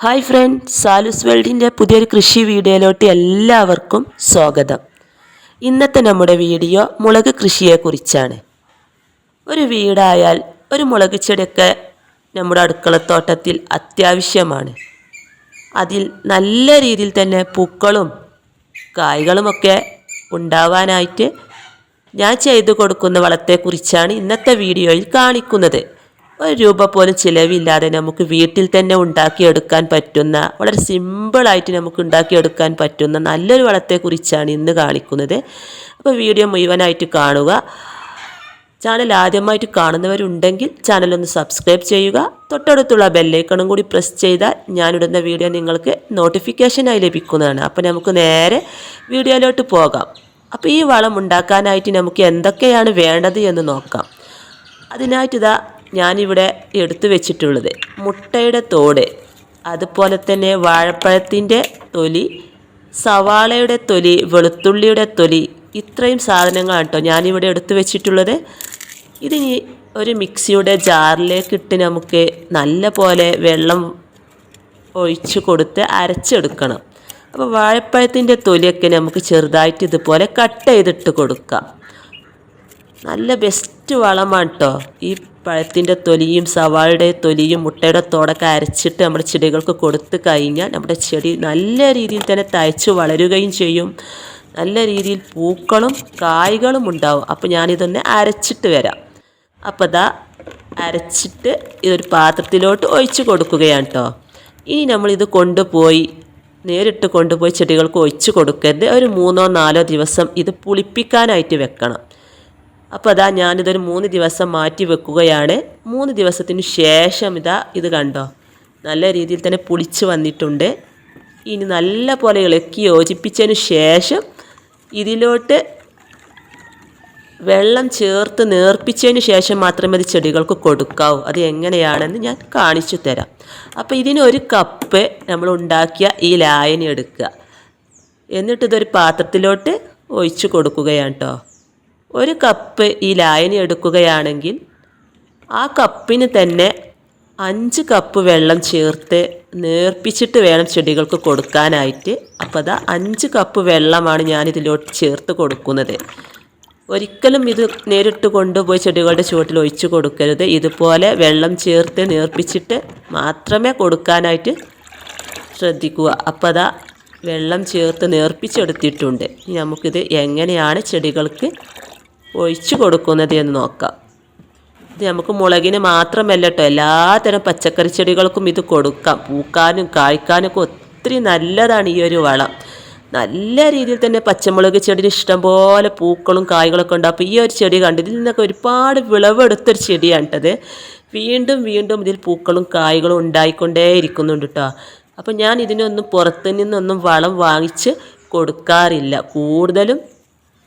Hi front സാലൂസ് വേൾഡിന്റെ പുതിയൊരു കൃഷി വീഡിയോയിലോട്ട് എല്ലാവർക്കും സ്വാഗതം. ഇന്നത്തെ നമ്മുടെ വീഡിയോ മുളക് കൃഷിയെക്കുറിച്ചാണ്. ഒരു വീടായാൽ ഒരു മുളക് ചെടിയൊക്കെ നമ്മുടെ അടുക്കളത്തോട്ടത്തിൽ അത്യാവശ്യമാണ്. അതിൽ നല്ല രീതിയിൽ തന്നെ പൂക്കളും കായ്കളുമൊക്കെ ഉണ്ടാവാനായിട്ട് ഞാൻ ചെയ്തു കൊടുക്കുന്ന വളത്തെക്കുറിച്ചാണ് ഇന്നത്തെ വീഡിയോയിൽ കാണിക്കുന്നത്. ഒരു രൂപ പോലും ചിലവില്ലാതെ നമുക്ക് വീട്ടിൽ തന്നെ ഉണ്ടാക്കിയെടുക്കാൻ പറ്റുന്ന വളരെ സിമ്പിളായിട്ട് നമുക്ക് ഉണ്ടാക്കിയെടുക്കാൻ പറ്റുന്ന നല്ലൊരു വളത്തെക്കുറിച്ചാണ് ഇന്ന് കാണിക്കുന്നത്. അപ്പോൾ വീഡിയോ മുഴുവനായിട്ട് കാണുക. ചാനൽ ആദ്യമായിട്ട് കാണുന്നവരുണ്ടെങ്കിൽ ചാനലൊന്ന് സബ്സ്ക്രൈബ് ചെയ്യുക. തൊട്ടടുത്തുള്ള ബെല്ലൈക്കണും കൂടി പ്രസ് ചെയ്താൽ ഞാനിടുന്ന വീഡിയോ നിങ്ങൾക്ക് നോട്ടിഫിക്കേഷനായി ലഭിക്കുന്നതാണ്. അപ്പോൾ നമുക്ക് നേരെ വീഡിയോയിലോട്ട് പോകാം. അപ്പോൾ ഈ വളം ഉണ്ടാക്കാനായിട്ട് നമുക്ക് എന്തൊക്കെയാണ് വേണ്ടത് എന്ന് നോക്കാം. അതിനായിട്ട് ഇതാ ഞാനിവിടെ എടുത്തു വെച്ചിട്ടുള്ളത്. മുട്ടയുടെ തോട്. അതുപോലെ തന്നെ വാഴപ്പഴത്തിന്റെ തൊലി സവാളയുടെ തൊലി വെളുത്തുള്ളിയുടെ തൊലി. ഇത്രയും സാധനങ്ങളാണ് കേട്ടോ ഞാനിവിടെ എടുത്തു വെച്ചിട്ടുള്ളത്. ഇതിനി ഒരു മിക്സിയുടെ ജാറിലേക്ക് ഇട്ട് നമുക്ക് നല്ല പോലെ വെള്ളം ഒഴിച്ച് കൊടുത്ത് അരച്ചെടുക്കണം. അപ്പോൾ വാഴപ്പഴത്തിന്റെ തൊലിയൊക്കെ നമുക്ക് ചെറുതായിട്ട് ഇതുപോലെ കട്ട് ചെയ്തിട്ട് കൊടുക്കാം. നല്ല ബെസ്റ്റ് വളമാണ് കേട്ടോ. ഈ പഴത്തിന്റെ തൊലിയും സവാളയുടെ തൊലിയും മുട്ടയുടെ തോടൊക്കെ അരച്ചിട്ട് നമ്മുടെ ചെടികൾക്ക് കൊടുത്തു കഴിഞ്ഞാൽ നമ്മുടെ ചെടി നല്ല രീതിയിൽ തന്നെ തയ്ച്ച് വളരുകയും ചെയ്യും. നല്ല രീതിയിൽ പൂക്കളും കായ്കളും ഉണ്ടാവും. അപ്പോൾ ഞാനിതൊന്ന് അരച്ചിട്ട് വരാം. അപ്പോൾ ഇതാ അരച്ചിട്ട് ഇതൊരു പാത്രത്തിലോട്ട് ഒഴിച്ച് കൊടുക്കുകയാണ് കേട്ടോ. ഇനി നമ്മളിത് കൊണ്ടുപോയി നേരിട്ട് കൊണ്ടുപോയി ചെടികൾക്ക് ഒഴിച്ച് കൊടുക്കരുത്. ഒരു മൂന്നോ നാലോ ദിവസം ഇത് പുളിപ്പിക്കാനായിട്ട് വെക്കണം. അപ്പോൾ അതാ ഞാനിതൊരു മൂന്ന് ദിവസം മാറ്റി വെക്കുകയാണ്. മൂന്ന് ദിവസത്തിന് ശേഷം ഇതാ ഇത് കണ്ടോ? നല്ല രീതിയിൽ തന്നെ പുളിച്ച് വന്നിട്ടുണ്ട്. ഇനി നല്ല പോലെ ഇളക്കി യോജിപ്പിച്ചതിന് ശേഷം ഇതിലോട്ട് വെള്ളം ചേർത്ത് നേർപ്പിച്ചതിന് ശേഷം മാത്രമേ അത് ചെടികൾക്ക് കൊടുക്കാവൂ. അത് എങ്ങനെയാണെന്ന് ഞാൻ കാണിച്ചു തരാം. അപ്പോൾ ഇതിന് ഒരു കപ്പ് നമ്മൾ ഉണ്ടാക്കിയ ഈ ലായനി എടുക്കുക. എന്നിട്ട് ഇതൊരു പാത്രത്തിലോട്ട് ഒഴിച്ചു കൊടുക്കുകയാണ് കേട്ടോ. ഒരു കപ്പ് ഈ ലായനി എടുക്കുകയാണെങ്കിൽ ആ കപ്പിന് തന്നെ അഞ്ച് കപ്പ് വെള്ളം ചേർത്ത് നേർപ്പിച്ചിട്ട് വേണം ചെടികൾക്ക് കൊടുക്കാനായിട്ട്. അപ്പോൾ അതാ അഞ്ച് കപ്പ് വെള്ളമാണ് ഞാനിതിലോട്ട് ചേർത്ത് കൊടുക്കുന്നത്. ഒരിക്കലും ഇത് നേരിട്ട് കൊണ്ടുപോയി ചെടികളുടെ ചുവട്ടിൽ ഒഴിച്ചു കൊടുക്കരുത്. ഇതുപോലെ വെള്ളം ചേർത്ത് നേർപ്പിച്ചിട്ട് മാത്രമേ കൊടുക്കാനായിട്ട് ശ്രദ്ധിക്കുക. അപ്പോൾ അതാ വെള്ളം ചേർത്ത് നേർപ്പിച്ചെടുത്തിട്ടുണ്ട്. നമുക്കിത് എങ്ങനെയാണ് ചെടികൾക്ക് ഒഴിച്ചു കൊടുക്കുന്നത് എന്ന് നോക്കാം. ഇത് നമുക്ക് മുളകിന് മാത്രമല്ല കേട്ടോ എല്ലാത്തരം പച്ചക്കറി ചെടികൾക്കും ഇത് കൊടുക്കാം. പൂക്കാനും കായ്ക്കാനും ഒക്കെ ഒത്തിരി നല്ലതാണ് ഈ ഒരു വളം. നല്ല രീതിയിൽ തന്നെ പച്ചമുളക് ചെടിയിൽ ഇഷ്ടംപോലെ പൂക്കളും കായ്കളൊക്കെ ഉണ്ട് അപ്പോൾ ഈ ഒരു ചെടി കണ്ട് ഇതിൽ നിന്നൊക്കെ ഒരുപാട് വിളവെടുത്തൊരു ചെടിയാണ് കേട്ടത് വീണ്ടും വീണ്ടും ഇതിൽ പൂക്കളും കായ്കളും ഉണ്ടായിക്കൊണ്ടേ ഇരിക്കുന്നുണ്ട് കേട്ടോ അപ്പോൾ ഞാൻ ഇതിനൊന്നും പുറത്തു നിന്നൊന്നും വളം വാങ്ങിച്ച് കൊടുക്കാറില്ല. കൂടുതലും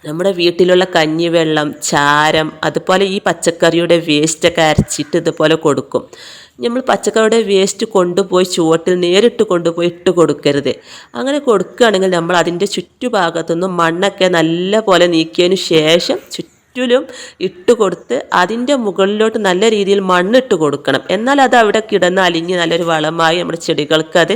നമ്മുടെ വീട്ടിലുള്ള കഞ്ഞിവെള്ളം ചാരം അതുപോലെ ഈ പച്ചക്കറിയുടെ വേസ്റ്റൊക്കെ അരച്ചിട്ട് ഇതുപോലെ കൊടുക്കും. നമ്മൾ പച്ചക്കറിയുടെ വേസ്റ്റ് കൊണ്ടുപോയി ചുവട്ടിൽ നേരിട്ട് കൊണ്ടുപോയി ഇട്ട് കൊടുക്കരുത്. അങ്ങനെ കൊടുക്കുകയാണെങ്കിൽ നമ്മൾ അതിന്റെ ചുറ്റുഭാഗത്തുനിന്നും മണ്ണൊക്കെ നല്ല പോലെ നീക്കിയതിന് ശേഷം ചുറ്റിലും ഇട്ട് കൊടുത്ത് അതിന്റെ മുകളിലോട്ട് നല്ല രീതിയിൽ മണ്ണിട്ട് കൊടുക്കണം. എന്നാൽ അത് അവിടെ കിടന്ന് അലിഞ്ഞ് നല്ലൊരു വളമായി നമ്മുടെ ചെടികൾക്ക് അത്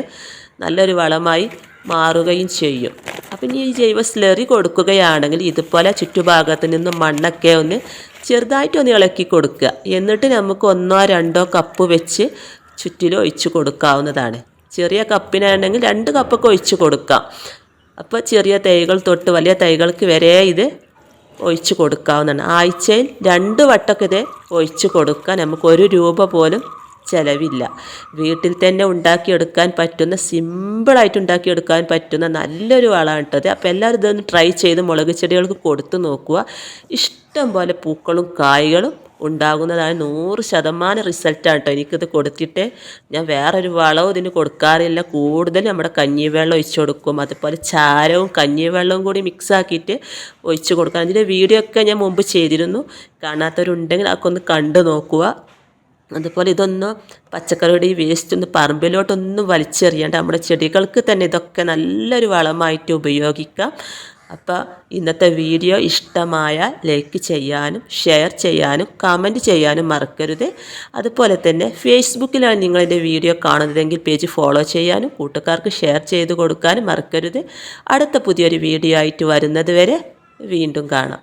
നല്ലൊരു വളമായി മാറുകയും ചെയ്യും. ഇനി ഈ ജൈവ സ്ലറി കൊടുക്കുകയാണെങ്കിൽ ഇതുപോലെ ചുറ്റുഭാഗത്ത് നിന്ന് മണ്ണൊക്കെ ഒന്ന് ചെറുതായിട്ടൊന്ന് ഇളക്കി കൊടുക്കുക. എന്നിട്ട് നമുക്ക് ഒന്നോ രണ്ടോ കപ്പ് വെച്ച് ചുറ്റിലും ഒഴിച്ച് കൊടുക്കാവുന്നതാണ്. ചെറിയ കപ്പിനാണെങ്കിൽ രണ്ട് കപ്പൊക്കെ ഒഴിച്ച് കൊടുക്കാം. അപ്പോൾ ചെറിയ തൈകൾ തൊട്ട് വലിയ തൈകൾക്ക് വരെ ഇത് ഒഴിച്ച് കൊടുക്കാവുന്നതാണ്. ആഴ്ചയിൽ രണ്ട് വട്ടമൊക്കെ ഇത് ഒഴിച്ച് കൊടുക്കാൻ നമുക്ക് ഒരു രൂപ പോലും ചിലവില്ല. വീട്ടിൽ തന്നെ ഉണ്ടാക്കിയെടുക്കാൻ പറ്റുന്ന സിമ്പിളായിട്ട് ഉണ്ടാക്കിയെടുക്കാൻ പറ്റുന്ന നല്ലൊരു വളമാണ് കേട്ടത് അപ്പോൾ എല്ലാവരും ഇതൊന്ന് ട്രൈ ചെയ്ത് മുളക് ചെടികൾക്ക് കൊടുത്തു നോക്കുക. ഇഷ്ടം പോലെ പൂക്കളും കായ്കളും ഉണ്ടാകുന്നതാണ്. നൂറ് ശതമാനം റിസൾട്ടാണ് കേട്ടോ എനിക്കിത് കൊടുത്തിട്ട്. ഞാൻ വേറൊരു വളവും ഇതിന് കൊടുക്കാറില്ല. കൂടുതൽ നമ്മുടെ കഞ്ഞിവെള്ളം ഒഴിച്ചു കൊടുക്കും. അതുപോലെ ചാരവും കഞ്ഞിവെള്ളവും കൂടി മിക്സ് ആക്കിയിട്ട് ഒഴിച്ചു കൊടുക്കാം അതിന്റെ വീഡിയോ ഒക്കെ ഞാൻ മുമ്പ് ചെയ്തിരുന്നു. കാണാത്തവരുണ്ടെങ്കിൽ അതൊക്കെ ഒന്ന് കണ്ടു നോക്കുക. അതുപോലെ ഇതൊന്ന് പച്ചക്കറിയുടെ ഈ വേസ്റ്റ് ഒന്ന് പറമ്പിലോട്ടൊന്നും വലിച്ചെറിയാണ്ട് നമ്മുടെ ചെടികൾക്ക് തന്നെ ഇതൊക്കെ നല്ലൊരു വളമായിട്ട് ഉപയോഗിക്കാം. അപ്പോൾ ഇന്നത്തെ വീഡിയോ ഇഷ്ടമായ ലൈക്ക് ചെയ്യാനും ഷെയർ ചെയ്യാനും കമന്റ് ചെയ്യാനും മറക്കരുത്. അതുപോലെ തന്നെ ഫേസ്ബുക്കിലാണ് നിങ്ങളെന്റെ വീഡിയോ കാണുന്നതെങ്കിൽ പേജ് ഫോളോ ചെയ്യാനും കൂട്ടുകാർക്ക് ഷെയർ ചെയ്ത് കൊടുക്കാനും മറക്കരുത്. അടുത്ത പുതിയൊരു വീഡിയോ ആയിട്ട് വരുന്നത് വരെ വീണ്ടും കാണാം.